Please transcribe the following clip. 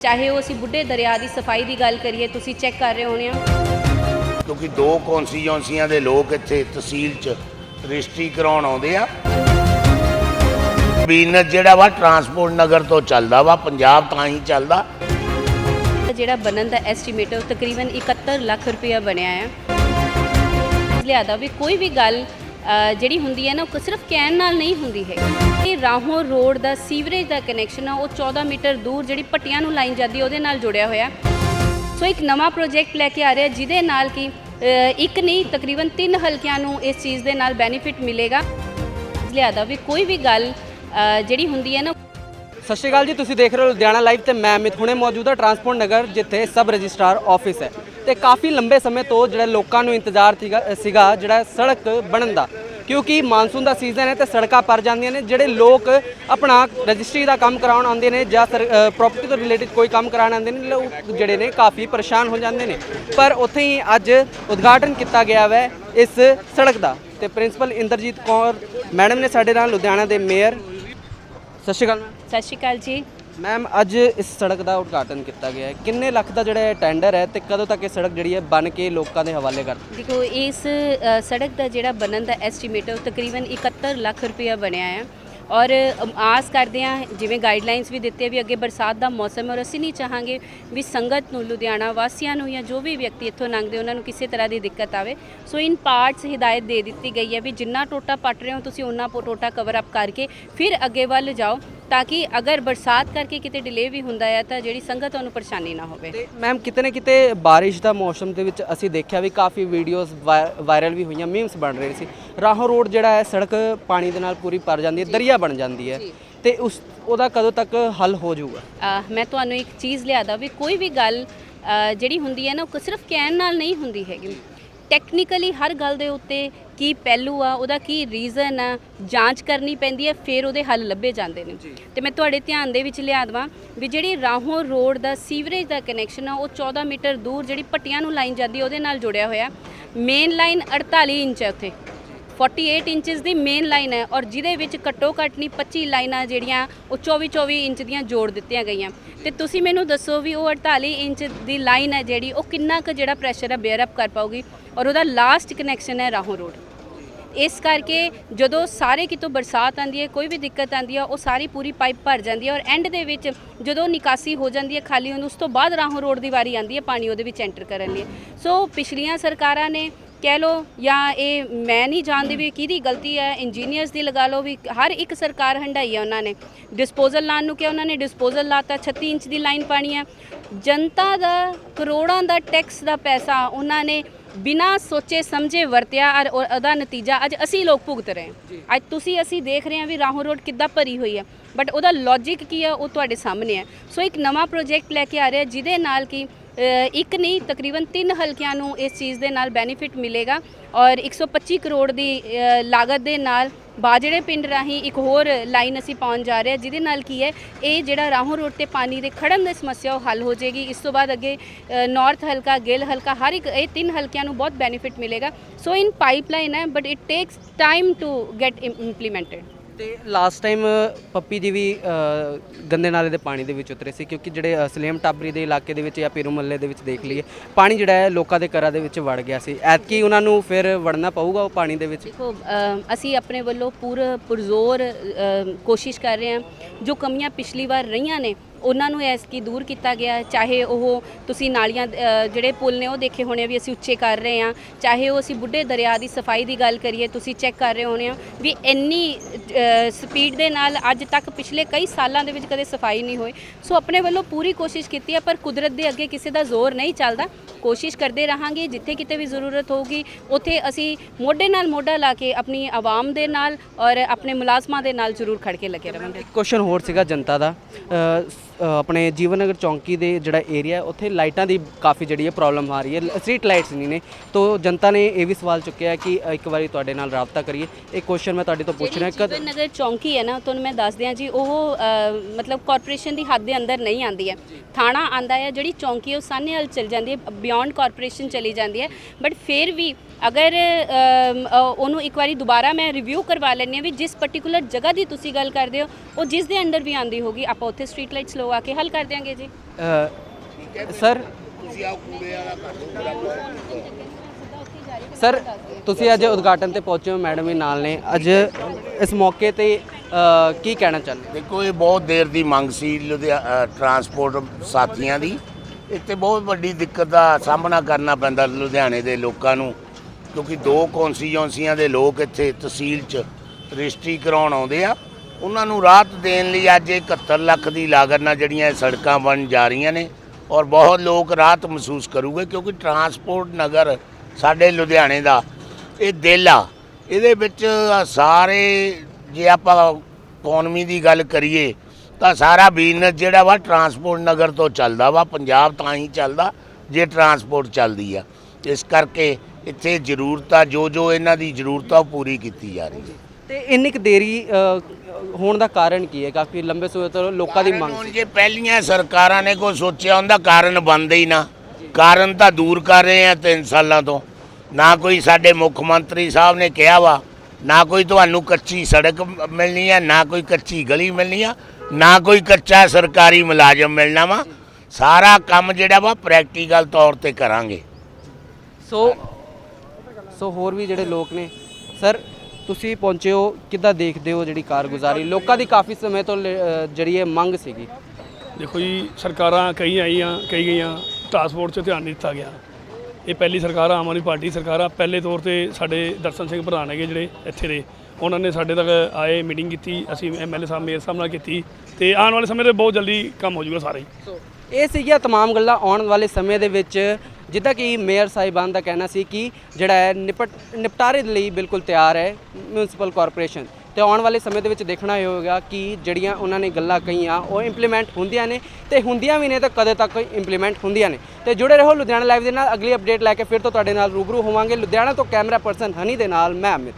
ਚਾਹੇ ਉਹ ਅਸੀਂ ਬੁੱਢੇ ਦਰਿਆ ਦੀ ਸਫ਼ਾਈ ਦੀ ਗੱਲ ਕਰੀਏ ਤੁਸੀਂ ਚੈੱਕ ਕਰ ਰਹੇ ਹੋਣੇ ਆ। ਕਿਉਂਕਿ ਦੋ ਕੌਂਸਟੀਚੁਐਂਸੀਆਂ ਦੇ ਲੋਕ ਇੱਥੇ ਤਹਿਸੀਲ 'ਚ ਰਜਿਸਟਰੀ ਕਰਾਉਣ ਆਉਂਦੇ ਆ। ਬਿਜ਼ਨਸ ਜਿਹੜਾ ਵਾ ਟਰਾਂਸਪੋਰਟ ਨਗਰ ਤੋਂ ਚੱਲਦਾ ਵਾ ਪੰਜਾਬ ਤਾਂ ਹੀ ਚੱਲਦਾ। ਜਿਹੜਾ ਬਣਨ ਦਾ ਐਸਟੀਮੇਟ ਤਕਰੀਬਨ 71 ਲੱਖ ਰੁਪਇਆ ਬਣਿਆ ਹੈ ਲਿਆਦਾ ਵੀ ਕੋਈ ਵੀ ਗੱਲ ਜਿਹੜੀ ਹੁੰਦੀ ਹੈ ਨਾ, ਉਹ ਸਿਰਫ ਕਹਿਣ ਨਾਲ ਨਹੀਂ ਹੁੰਦੀ ਹੈ ਇਹ ਰਾਹੋਂ ਰੋਡ ਦਾ ਸੀਵਰੇਜ ਦਾ ਕਨੈਕਸ਼ਨ ਆ, ਉਹ 14 ਮੀਟਰ ਦੂਰ ਜਿਹੜੀ ਪੱਟੀਆਂ ਨੂੰ ਲਾਈਨ ਜਾਂਦੀ, ਉਹਦੇ ਨਾਲ ਜੁੜਿਆ ਹੋਇਆ। ਸੋ ਇੱਕ ਨਵਾਂ ਪ੍ਰੋਜੈਕਟ ਲੈ ਕੇ ਆ ਰਿਹਾ, ਜਿਹਦੇ ਨਾਲ ਕਿ ਇੱਕ ਨਹੀਂ, ਤਕਰੀਬਨ ਤਿੰਨ ਹਲਕਿਆਂ ਨੂੰ ਇਸ ਚੀਜ਼ ਦੇ ਨਾਲ ਬੈਨੀਫਿਟ ਮਿਲੇਗਾ। ਲਿਆਦਾ ਵੀ ਕੋਈ ਵੀ ਗੱਲ ਜਿਹੜੀ ਹੁੰਦੀ ਹੈ ਨਾ ਸਤਿ ਸ਼੍ਰੀ ਅਕਾਲ ਜੀ, ਤੁਸੀਂ ਦੇਖ ਰਹੇ ਹੋ ਲੁਧਿਆਣਾ ਲਾਈਵ ਤੇ ਮੈਂ ਅਮਿਤ ਹੁਣੇ ਮੌਜੂਦ ਹਾਂ ਟਰਾਂਸਪੋਰਟ ਨਗਰ, ਜਿੱਥੇ ਸਬ ਰਜਿਸਟਰਾਰ ਆਫਿਸ ਹੈ। ਤੇ ਕਾਫੀ ਲੰਬੇ ਸਮੇਂ ਤੋਂ ਜਿਹੜਾ ਲੋਕਾਂ ਨੂੰ ਇੰਤਜ਼ਾਰ ਸੀਗਾ ਸੀਗਾ ਜਿਹੜਾ ਸੜਕ ਬਣਨ ਦਾ। ਕਿਉਂਕਿ ਮਾਨਸੂਨ ਦਾ ਸੀਜ਼ਨ ਹੈ ਤੇ ਸੜਕਾਂ ਪਰ ਜਾਂਦੀਆਂ ਨੇ, ਜਿਹੜੇ ਲੋਕ ਆਪਣਾ ਰਜਿਸਟਰੀ ਦਾ ਕੰਮ ਕਰਾਉਣ ਆਉਂਦੇ ਨੇ ਜਾਂ ਪ੍ਰਾਪਰਟੀ ਤੋਂ ਰਿਲੇਟਡ ਕੋਈ ਕੰਮ ਕਰਾਉਣ ਆਉਂਦੇ ਨੇ ਲੋਕ ਜਿਹੜੇ ਨੇ ਕਾਫੀ ਪਰੇਸ਼ਾਨ ਹੋ ਜਾਂਦੇ ਨੇ। ਪਰ ਉੱਥੇ ਹੀ ਅੱਜ ਉਦਘਾਟਨ ਕੀਤਾ ਗਿਆ ਹੈ ਇਸ ਸੜਕ ਦਾ। ਤੇ ਪ੍ਰਿੰਸੀਪਲ ਇੰਦਰਜੀਤ ਕੌਰ ਮੈਡਮ ਨੇ ਸਾਡੇ ਨਾਲ, ਲੁਧਿਆਣਾ ਦੇ ਮੇਅਰ ਸਤਿ ਸ਼੍ਰੀ ਅਕਾਲ ਮੈਮ ਸਤਿ ਸ਼੍ਰੀ ਅਕਾਲ ਜੀ। ਮੈਮ ਅੱਜ ਇਸ ਸੜਕ ਦਾ ਉਦਘਾਟਨ ਕੀਤਾ ਗਿਆ ਹੈ। ਕਿੰਨੇ ਲੱਖ ਦਾ ਜਿਹੜਾ ਟੈਂਡਰ ਹੈ ਤੇ ਕਦੋਂ ਤੱਕ ਇਹ ਸੜਕ ਜਿਹੜੀ ਹੈ ਬਣ ਕੇ ਲੋਕਾਂ ਦੇ ਹਵਾਲੇ ਕਰ ਦੇਖੋ ਇਸ ਸੜਕ ਦਾ ਜਿਹੜਾ ਬਣਨ ਦਾ ਐਸਟੀਮੇਟ ਹੈ ਉਹ ਤਕਰੀਬਨ 71 ਲੱਖ ਰੁਪਇਆ ਬਣਿਆ ਹੈ। ਔਰ ਆਸ ਕਰਦੇ ਹਾਂ, ਜਿਵੇਂ ਗਾਈਡਲਾਈਨਸ ਵੀ ਦਿੱਤੇ ਵੀ ਅੱਗੇ ਬਰਸਾਤ ਦਾ ਮੌਸਮ ਹੈ ਔਰ ਅਸੀਂ ਨਹੀਂ ਚਾਹਾਂਗੇ ਵੀ ਸੰਗਤ ਨੂੰ, ਲੁਧਿਆਣਾ ਵਾਸੀਆਂ ਨੂੰ ਜਾਂ ਜੋ ਵੀ ਵਿਅਕਤੀ ਇੱਥੋਂ ਲੰਘਦੇ, ਉਹਨਾਂ ਨੂੰ ਕਿਸੇ ਤਰ੍ਹਾਂ ਦੀ ਦਿੱਕਤ ਆਵੇ। ਸੋ ਇਨ ਪਾਰਟਸ ਹਿਦਾਇਤ ਦੇ ਦਿੱਤੀ ਗਈ ਹੈ ਵੀ ਜਿੰਨਾ ਟੋਟਾ ਪੱਟ ਰਹੇ ਹੋ, ਤੁਸੀਂ ਉਹਨਾਂ ਪੋ- ਟੋਟਾ ਕਵਰ ਅਪ ਕਰਕੇ ਫਿਰ ਅੱਗੇ ਵੱਲ ਜਾਓ। ਤਾਂ ਕਿ ਅਗਰ ਬਰਸਾਤ ਕਰਕੇ ਕਿਤੇ ਡਿਲੇ ਵੀ ਹੁੰਦਾ ਹੈ ਤਾਂ ਜਿਹੜੀ ਸੰਗਤ ਉਹਨੂੰ ਪਰੇਸ਼ਾਨੀ ਨਾ ਹੋਵੇ। ਤੇ ਮੈਮ ਕਿਤੇ ਨਾ ਕਿਤੇ ਬਾਰਿਸ਼ ਦਾ ਮੌਸਮ ਦੇ ਵਿੱਚ ਅਸੀਂ ਦੇਖਿਆ ਵੀ ਕਾਫੀ ਵੀਡੀਓਜ਼ ਵਾਇਰਲ ਵੀ ਹੋਈਆਂ ਮੀਮਸ ਬਣ ਰਹੇ ਸੀ। ਰਾਹੋਂ ਰੋਡ ਜਿਹੜਾ ਹੈ ਸੜਕ ਪਾਣੀ ਦੇ ਨਾਲ ਪੂਰੀ ਭਰ ਜਾਂਦੀ ਹੈ ਦਰਿਆ ਬਣ ਜਾਂਦੀ ਹੈ। ਤੇ ਉਸ ਉਹਦਾ ਕਦੋਂ ਤੱਕ ਹੱਲ ਹੋ ਜਾਊਗਾ? ਮੈਂ ਤੁਹਾਨੂੰ ਇੱਕ ਚੀਜ਼ ਲਿਆਦਾ ਵੀ ਕੋਈ ਵੀ ਗੱਲ ਜਿਹੜੀ ਹੁੰਦੀ ਹੈ ਨਾ ਉਹ ਸਿਰਫ ਕਹਿਣ ਨਾਲ ਨਹੀਂ ਹੁੰਦੀ ਹੈਗੀ। ਟੈਕਨੀਕਲੀ ਹਰ ਗੱਲ ਦੇ ਉੱਤੇ ਕੀ ਪਹਿਲੂ ਆ ਉਹਦਾ ਕੀ ਰੀਜ਼ਨ ਆ ਜਾਂਚ ਕਰਨੀ ਪੈਂਦੀ ਹੈ ਫਿਰ ਉਹਦੇ ਹੱਲ ਲੱਭੇ ਜਾਂਦੇ ਨੇ। ਤੇ ਮੈਂ ਤੁਹਾਡੇ ਧਿਆਨ ਦੇ ਵਿੱਚ ਲਿਆ ਦਵਾਂ ਵੀ ਜਿਹੜੀ ਰਾਹੋਂ ਰੋਡ ਦਾ ਸੀਵਰੇਜ ਦਾ ਕਨੈਕਸ਼ਨ ਆ ਉਹ 14 ਮੀਟਰ ਦੂਰ ਜਿਹੜੀ ਪੱਟੀਆਂ ਨੂੰ ਲਾਈਨ ਜਾਂਦੀ ਉਹਦੇ ਨਾਲ ਜੁੜਿਆ ਹੋਇਆ। ਮੇਨ ਲਾਈਨ 48 ਇੰਚ ਹੈ ਉੱਥੇ। 48 ਇੰਚਸ ਦੀ ਮੇਨ ਲਾਈਨ ਹੈ ਔਰ ਜਿਹਦੇ ਵਿੱਚ ਘੱਟੋ ਘੱਟ ਨਹੀਂ 25 ਲਾਈਨਾਂ ਜਿਹੜੀਆਂ ਉਹ 24 24 ਇੰਚ ਦੀਆਂ ਜੋੜ ਦਿੱਤੀਆਂ ਗਈਆਂ। ਤੇ ਤੁਸੀਂ ਮੈਨੂੰ ਦੱਸੋ ਵੀ ਉਹ 48 ਇੰਚ ਦੀ ਲਾਈਨ ਹੈ ਜਿਹੜੀ, ਉਹ ਕਿੰਨਾ ਕੁ ਜਿਹੜਾ ਪ੍ਰੈਸ਼ਰ ਹੈ ਬੇਅਰ ਅਪ ਕਰ ਪਾਊਗੀ ਔਰ ਉਹਦਾ ਲਾਸਟ ਕਨੈਕਸ਼ਨ ਹੈ ਰਾਹੋਂ ਰੋਡ। ਇਸ ਕਰਕੇ ਜਦੋਂ ਸਾਰੇ ਕਿਤੋਂ ਬਰਸਾਤ ਆਂਦੀ ਹੈ, ਕੋਈ ਵੀ ਦਿੱਕਤ ਆਂਦੀ ਹੈ, ਉਹ ਸਾਰੀ ਪੂਰੀ ਪਾਈਪ ਭਰ ਜਾਂਦੀ ਹੈ ਔਰ ਐਂਡ ਦੇ ਵਿੱਚ ਜਦੋਂ ਨਿਕਾਸੀ ਹੋ ਜਾਂਦੀ ਹੈ ਖਾਲੀ, ਉਹਨੂੰ ਉਸ ਤੋਂ ਬਾਅਦ ਰਾਹੋਂ ਰੋਡ ਦੀ ਵਾਰੀ ਆਂਦੀ ਹੈ, ਪਾਣੀ ਉਹਦੇ ਵਿੱਚ ਐਂਟਰ ਕਰਨ ਲਈ। ਸੋ ਪਿਛਲੀਆਂ ਸਰਕਾਰਾਂ ਨੇ ਕਹਿ ਲੋ ਜਾਂ ਇਹ ਮੈਂ ਨਹੀਂ ਜਾਣਦੀ ਵੀ ਕਿਹਦੀ ਗਲਤੀ ਹੈ ਇੰਜੀਨੀਅਰਸ ਦੀ ਲਗਾ ਲਓ ਵੀ ਹਰ ਇੱਕ ਸਰਕਾਰ ਹੰਡਾਈ ਹੈ ਉਹਨਾਂ ਨੇ। ਡਿਸਪੋਜ਼ਲ ਲਾਉਣ ਨੂੰ ਕਿਹਾ ਉਹਨਾਂ ਨੇ ਡਿਸਪੋਜ਼ਲ ਲਾਤਾ 36 ਇੰਚ ਦੀ ਲਾਈਨ ਪਾਣੀ ਹੈ। ਜਨਤਾ ਦਾ ਕਰੋੜਾਂ ਦਾ ਟੈਕਸ ਦਾ ਪੈਸਾ ਉਹਨਾਂ ਨੇ ਬਿਨਾਂ ਸੋਚੇ ਸਮਝੇ ਵਰਤਿਆ ਔਰ ਉਹ- ਉਹਦਾ ਨਤੀਜਾ ਅੱਜ ਅਸੀਂ ਲੋਕ ਭੁਗਤ ਰਹੇ ਹਾਂ। ਅੱਜ ਤੁਸੀਂ ਅਸੀਂ ਦੇਖ ਰਹੇ ਹਾਂ ਵੀ ਰਾਹੋਂ ਰੋਡ ਕਿੱਦਾਂ ਭਰੀ ਹੋਈ ਹੈ। ਬਟ ਉਹਦਾ ਲੌਜੀਕ ਕੀ ਹੈ ਉਹ ਤੁਹਾਡੇ ਸਾਹਮਣੇ ਹੈ। ਸੋ ਇੱਕ ਨਵਾਂ ਪ੍ਰੋਜੈਕਟ ਲੈ ਕੇ ਆ ਰਿਹਾ ਜਿਹਦੇ ਨਾਲ ਕਿ ਇੱਕ ਨਹੀਂ, ਤਕਰੀਬਨ ਤਿੰਨ ਹਲਕਿਆਂ ਨੂੰ ਇਸ ਚੀਜ਼ ਦੇ ਨਾਲ ਬੈਨੀਫਿਟ ਮਿਲੇਗਾ ਔਰ 125 ਕਰੋੜ ਦੀ ਲਾਗਤ ਦੇ ਨਾਲ ਬਾਜੜੇ ਪਿੰਡ ਰਾਹੀਂ ਇੱਕ ਹੋਰ ਲਾਈਨ ਅਸੀਂ ਪਾਉਣ ਜਾ ਰਹੇ ਹਾਂ, ਜਿਹਦੇ ਨਾਲ ਕੀ ਹੈ, ਇਹ ਜਿਹੜਾ ਰਾਹੋਂ ਰੋਡ ਤੇ ਪਾਣੀ ਦੇ ਖੜਨ ਦੀ ਸਮੱਸਿਆ ਉਹ ਹੱਲ ਹੋ ਜਾਏਗੀ। ਇਸ ਤੋਂ ਬਾਅਦ ਅੱਗੇ ਨਾਰਥ ਹਲਕਾ, ਗਿੱਲ ਹਲਕਾ, ਹਰ ਇੱਕ ਇਹ ਤਿੰਨ ਹਲਕਿਆਂ ਨੂੰ ਬਹੁਤ ਬੈਨੀਫਿਟ ਮਿਲੇਗਾ। ਸੋ ਇਨ ਪਾਈਪਲਾਈਨ ਹੈ but it takes time to get implemented ਤੇ ਲਾਸਟ ਟਾਈਮ ਪੱਪੀ ਜੀ ਵੀ ਅ, ਗੰਦੇ ਨਾਲੇ ਦੇ ਪਾਣੀ ਦੇ ਵਿੱਚ ਉਤਰੇ ਸੀ ਕਿਉਂਕਿ ਜਿਹੜੇ ਅ, ਸਲੇਮ ਟਾਬਰੀ ਦੇ ਇਲਾਕੇ ਦੇ ਵਿੱਚ ਜਾਂ ਪੀਰੂ ਮੱਲੇ ਦੇ ਵਿੱਚ ਦੇਖ ਲਈਏ ਪਾਣੀ ਜਿਹੜਾ ਹੈ ਲੋਕਾਂ ਦੇ ਘਰਾਂ ਦੇ ਵਿੱਚ ਵੜ ਗਿਆ ਸੀ। ਐਤਕੀ ਉਹਨਾਂ ਨੂੰ ਫਿਰ ਵੜਨਾ ਪਊਗਾ ਉਹ ਪਾਣੀ ਦੇ ਵਿੱਚ? ਦੇਖੋ ਅ, ਅਸੀਂ ਆਪਣੇ ਵੱਲੋਂ ਪੂਰ ਪੁਰਜ਼ੋਰ ਅ, ਕੋਸ਼ਿਸ਼ ਕਰ ਰਹੇ ਹਾਂ। ਜੋ ਕਮੀਆਂ ਪਿਛਲੀ ਵਾਰ ਰਹੀਆਂ ਨੇ ਉਹਨਾਂ ਨੂੰ ਐਸ ਕੀ ਦੂਰ ਕੀਤਾ ਗਿਆ, ਚਾਹੇ ਉਹ ਤੁਸੀਂ ਨਾਲੀਆਂ ਜਿਹੜੇ ਪੁਲ ਨੇ ਉਹ ਦੇਖੇ ਹੋਣੇ ਆ ਵੀ ਅਸੀਂ ਉੱਚੇ ਕਰ ਰਹੇ ਹਾਂ, ਚਾਹੇ ਉਹ ਅਸੀਂ ਬੁੱਢੇ ਦਰਿਆ ਦੀ ਸਫ਼ਾਈ ਦੀ ਗੱਲ ਕਰੀਏ, ਤੁਸੀਂ ਚੈੱਕ ਕਰ ਰਹੇ ਹੋਣੇ ਆ ਵੀ ਇੰਨੀ ਸਪੀਡ ਦੇ ਨਾਲ ਅੱਜ ਤੱਕ ਪਿਛਲੇ ਕਈ ਸਾਲਾਂ ਦੇ ਵਿੱਚ ਕਦੇ ਸਫ਼ਾਈ ਨਹੀਂ ਹੋਈ। ਸੋ ਆਪਣੇ ਵੱਲੋਂ ਪੂਰੀ ਕੋਸ਼ਿਸ਼ ਕੀਤੀ ਹੈ ਪਰ ਕੁਦਰਤ ਦੇ ਅੱਗੇ ਕਿਸੇ ਦਾ ਜ਼ੋਰ ਨਹੀਂ ਚੱਲਦਾ। ਕੋਸ਼ਿਸ਼ ਕਰਦੇ ਰਹਾਂਗੇ, ਜਿੱਥੇ ਕਿਤੇ ਵੀ ਜ਼ਰੂਰਤ ਹੋਊਗੀ, ਉੱਥੇ ਅਸੀਂ ਮੋਢੇ ਨਾਲ ਮੋਢਾ ਲਾ ਕੇ ਆਪਣੀ ਆਵਾਮ ਦੇ ਨਾਲ ਔਰ ਆਪਣੇ ਮੁਲਾਜ਼ਮਾਂ ਦੇ ਨਾਲ ਜ਼ਰੂਰ ਖੜ ਕੇ ਲੱਗੇ ਰਹਾਂਗੇ ਕੁਐਸਚਨ ਹੋਰ ਸੀਗਾ ਜਨਤਾ ਦਾ। ਆਪਣੇ ਜੀਵਨ ਨਗਰ ਚੌਂਕੀ ਦੇ ਜਿਹੜਾ ਏਰੀਆ ਉੱਥੇ ਲਾਈਟਾਂ ਦੀ ਕਾਫੀ ਜਿਹੜੀ ਹੈ ਪ੍ਰੋਬਲਮ ਆ ਰਹੀ ਹੈ। ਸਟਰੀਟ ਲਾਈਟਸ ਨਹੀਂ ਨੇ। ਤੋਂ ਜਨਤਾ ਨੇ ਇਹ ਵੀ ਸਵਾਲ ਚੁੱਕਿਆ ਕਿ ਇੱਕ ਵਾਰੀ ਤੁਹਾਡੇ ਨਾਲ ਰਾਬਤਾ ਕਰੀਏ। ਇਹ ਕੁਐਸਚਨ ਮੈਂ ਤੁਹਾਡੇ ਤੋਂ ਪੁੱਛ ਰਿਹਾ ਕਦ ਜੀਵਨ ਨਗਰ ਚੌਂਕੀ ਹੈ ਨਾ ਤੁਹਾਨੂੰ ਮੈਂ ਦੱਸ ਦਿਆਂ ਜੀ ਉਹ ਮਤਲਬ ਕਾਰਪੋਰੇਸ਼ਨ ਦੀ ਹੱਦ ਦੇ ਅੰਦਰ ਨਹੀਂ ਆਂਦੀ ਹੈ। ਥਾਣਾ ਆਂਦਾ ਹੈ ਜਿਹੜੀ ਚੌਂਕੀ ਉਹ ਸਾਹਨੇ ਵੱਲ ਚਲ ਜਾਂਦੀ ਹੈ ਬਿਯੋਂਡ ਕਾਰਪੋਰੇਸ਼ਨ ਚਲੀ ਜਾਂਦੀ ਹੈ। ਬਟ ਫਿਰ ਵੀ ਅਗਰ ਉਹਨੂੰ ਇੱਕ ਵਾਰੀ ਦੁਬਾਰਾ ਮੈਂ ਰਿਵਿਊ ਕਰਵਾ ਲੈਂਦੀ ਹਾਂ ਵੀ ਜਿਸ ਪਾਰਟਿਕੂਲਰ ਜਗ੍ਹਾ ਦੀ ਤੁਸੀਂ ਗੱਲ ਕਰਦੇ ਹੋ ਉਹ ਜਿਸ ਦੇ ਅੰਡਰ ਵੀ ਆਂਦੀ ਹੋਗੀ ਆਪਾਂ ਉੱਥੇ ਸਟਰੀਟ ਲਾਈਟਸ ਲਵਾ ਕੇ ਹੱਲ ਕਰ ਦਿਆਂਗੇ ਜੀ। ਅ, ਸਰ ਸਰ ਤੁਸੀਂ ਅੱਜ ਉਦਘਾਟਨ ਤੇ ਪਹੁੰਚੇ ਹੋ ਮੈਡਮ ਵੀ ਨਾਲ ਨੇ। ਅੱਜ ਇਸ ਮੌਕੇ ਤੇ ਕੀ ਕਹਿਣਾ ਚਾਹੁੰਦੇ ਦੇਖੋ ਇਹ ਬਹੁਤ ਦੇਰ ਦੀ ਮੰਗ ਸੀ ਲੁਧਿਆਣਾ ਟਰਾਂਸਪੋਰਟ ਸਾਥੀਆਂ ਦੀ। ਇੱਥੇ ਬਹੁਤ ਵੱਡੀ ਦਿੱਕਤ ਦਾ ਸਾਹਮਣਾ ਕਰਨਾ ਪੈਂਦਾ ਲੁਧਿਆਣੇ ਦੇ ਲੋਕਾਂ ਨੂੰ। ਕਿਉਂਕਿ ਦੋ ਕੌਂਸਟੀਚੁਐਂਸੀਆਂ ਦੇ ਲੋਕ ਇੱਥੇ ਤਹਿਸੀਲ 'ਚ ਰਜਿਸਟਰੀ ਕਰਾਉਣ ਆਉਂਦੇ ਆ, ਉਹਨਾਂ ਨੂੰ ਰਾਹਤ ਦੇਣ ਲਈ ਅੱਜ ਇਹ 71 ਲੱਖ ਦੀ ਲਾਗਤ ਨਾਲ ਜਿਹੜੀਆਂ ਇਹ ਸੜਕਾਂ ਬਣ ਜਾ ਰਹੀਆਂ ਨੇ ਔਰ ਬਹੁਤ ਲੋਕ ਰਾਹਤ ਮਹਿਸੂਸ ਕਰੂਗੇ ਕਿਉਂਕਿ ਟਰਾਂਸਪੋਰਟ ਨਗਰ ਸਾਡੇ ਲੁਧਿਆਣੇ ਦਾ, ਇਹ ਦਿਲ ਆ। ਇਹਦੇ ਵਿੱਚ ਸਾਰੇ ਜੇ ਆਪਾਂ ਇਕਨੋਮੀ ਦੀ ਗੱਲ ਕਰੀਏ ਤਾਂ ਸਾਰਾ ਬਿਜ਼ਨਸ ਜਿਹੜਾ ਵਾ ਟਰਾਂਸਪੋਰਟ ਨਗਰ ਤੋਂ ਚੱਲਦਾ ਵਾ, ਪੰਜਾਬ ਤਾਂ ਹੀ ਚੱਲਦਾ ਜੇ ਟਰਾਂਸਪੋਰਟ ਚੱਲਦੀ ਆ। ਇਸ ਕਰਕੇ ਇੱਥੇ ਜ਼ਰੂਰਤ ਆ ਜੋ ਜੋ ਇਹਨਾਂ ਦੀ ਜ਼ਰੂਰਤ ਆ ਉਹ ਪੂਰੀ ਕੀਤੀ ਜਾ ਰਹੀ ਹੈ। ਤੇ ਇੰਨੀ ਕੁ ਦੇਰੀ ਅ, ਹੋਣ ਦਾ ਕਾਰਨ ਕੀ ਹੈ? ਕਾਫੀ ਲੰਬੇ ਸਮੇਂ ਤੋਂ ਲੋਕਾਂ ਦੀ ਮੰਗ ਹੁਣ ਜੇ ਪਹਿਲੀਆਂ ਸਰਕਾਰਾਂ ਨੇ ਕੋਈ ਸੋਚਿਆ ਹੁੰਦਾ ਕਾਰਨ ਬਣਦੇ ਹੀ ਨਾ। ਕਾਰਨ ਤਾਂ ਦੂਰ ਕਰ ਰਹੇ ਆ ਤਿੰਨ ਸਾਲਾਂ ਤੋਂ। ਨਾ ਕੋਈ ਸਾਡੇ ਮੁੱਖ ਮੰਤਰੀ ਸਾਹਿਬ ਨੇ ਕਿਹਾ ਵਾ ਨਾ ਕੋਈ ਤੁਹਾਨੂੰ ਕੱਚੀ ਸੜਕ ਮ- ਮਿਲਣੀ ਆ ਨਾ ਕੋਈ ਕੱਚੀ ਗਲੀ ਮਿਲਣੀ ਆ ਨਾ ਕੋਈ ਕੱਚਾ ਸਰਕਾਰੀ ਮੁਲਾਜ਼ਮ ਮਿਲਣਾ ਵਾ। ਸਾਰਾ ਕੰਮ ਜਿਹੜਾ ਵਾ ਪ੍ਰੈਕਟੀਕਲ ਤੌਰ ਤੇ ਕਰਾਂਗੇ। ਸੋ ਸੋ ਹੋਰ ਵੀ ਜਿਹੜੇ ਲੋਕ ਨੇ ਸਰ ਤੁਸੀਂ ਪਹੁੰਚੇ ਹੋ ਕਿੱਦਾਂ ਦੇਖਦੇ ਹੋ ਜਿਹੜੀ ਕਾਰਗੁਜ਼ਾਰੀ ਲੋਕਾਂ ਦੀ ਕਾਫੀ ਸਮੇਂ ਤੋਂ ਲ- ਅ, ਜਿਹੜੀ ਇਹ ਮੰਗ ਸੀਗੀ ਦੇਖੋ ਜੀ ਸਰਕਾਰਾਂ ਕਈ ਆਈਆਂ ਕਈ ਗਈਆਂ ਟਰਾਂਸਪੋਰਟ 'ਚ ਧਿਆਨ ਨਹੀਂ ਦਿੱਤਾ ਗਿਆ ਇਹ ਪਹਿਲੀ ਸਰਕਾਰ ਆ, ਆਮ ਆਦਮੀ ਪਾਰਟੀ ਸਰਕਾਰ ਆ ਪਹਿਲੇ ਤੌਰ ਤੇ ਸਾਡੇ ਦਰਸ਼ਨ ਸਿੰਘ ਪ੍ਰਧਾਨ ਹੈਗੇ ਜਿਹੜੇ ਇੱਥੇ ਦੇ ਉਹਨਾਂ ਨੇ ਸਾਡੇ ਤੱਕ ਆਏ ਮੀਟਿੰਗ ਕੀਤੀ ਅਸੀਂ ਐਮਐਲਏ ਸਾਹਿਬ ਮੇਅਰ ਸਾਹਿਬ ਨਾਲ ਕੀਤੀ ਤੇ ਆਉਣ ਵਾਲੇ ਸਮੇਂ ਤੇ ਬਹੁਤ ਜਲਦੀ ਕੰਮ ਹੋ ਜਾਊਗਾ ਸਾਰਾ ਹੀ ਇਹ ਸੀਗੀਆਂ तमाम ਗੱਲਾਂ ਆਉਣ ਵਾਲੇ ਸਮੇਂ ਦੇ ਵਿੱਚ ਜਿੱਦਾਂ ਕਿ ਮੇਅਰ ਸਾਹਿਬਾਨ ਦਾ ਕਹਿਣਾ ਸੀ ਕਿ ਜਿਹੜਾ ਹੈ ਨਿਪਟ, ਨਿਪਟਾਰੇ ਲਈ ਬਿਲਕੁਲ ਤਿਆਰ ਹੈ ਮਿਊਨਿਸਪਲ ਕਾਰਪੋਰੇਸ਼ਨ। ਤੇ ਆਉਣ ਵਾਲੇ ਸਮੇਂ ਦੇ ਵਿੱਚ ਦੇਖਣਾ ਹੋਵੇਗਾ ਕਿ ਜਿਹੜੀਆਂ ਉਹਨਾਂ ਨੇ ਗੱਲਾਂ ਕਹੀਆਂ, ਉਹ ਇੰਪਲੀਮੈਂਟ ਹੁੰਦੀਆਂ ਨੇ ਤੇ ਹੁੰਦੀਆਂ ਵੀ ਨੇ ਤਾਂ ਕਦੇ ਤੱਕ ਇੰਪਲੀਮੈਂਟ ਹੁੰਦੀਆਂ ਨੇ। ਤੇ ਜੁੜੇ ਰਹੋ ਲੁਧਿਆਣਾ ਲਾਈਵ ਦੇ ਨਾਲ, ਅਗਲੀ ਅਪਡੇਟ ਲੈ ਕੇ ਫਿਰ ਤੋਂ ਤੁਹਾਡੇ ਨਾਲ ਰੂਬਰੂ ਹੋਵਾਂਗੇ। ਲੁਧਿਆਣਾ ਤੋਂ ਕੈਮਰਾ ਪਰਸਨ ਹਨੀ ਦੇ ਨਾਲ, ਮੈਂ ਅਮਿਤ।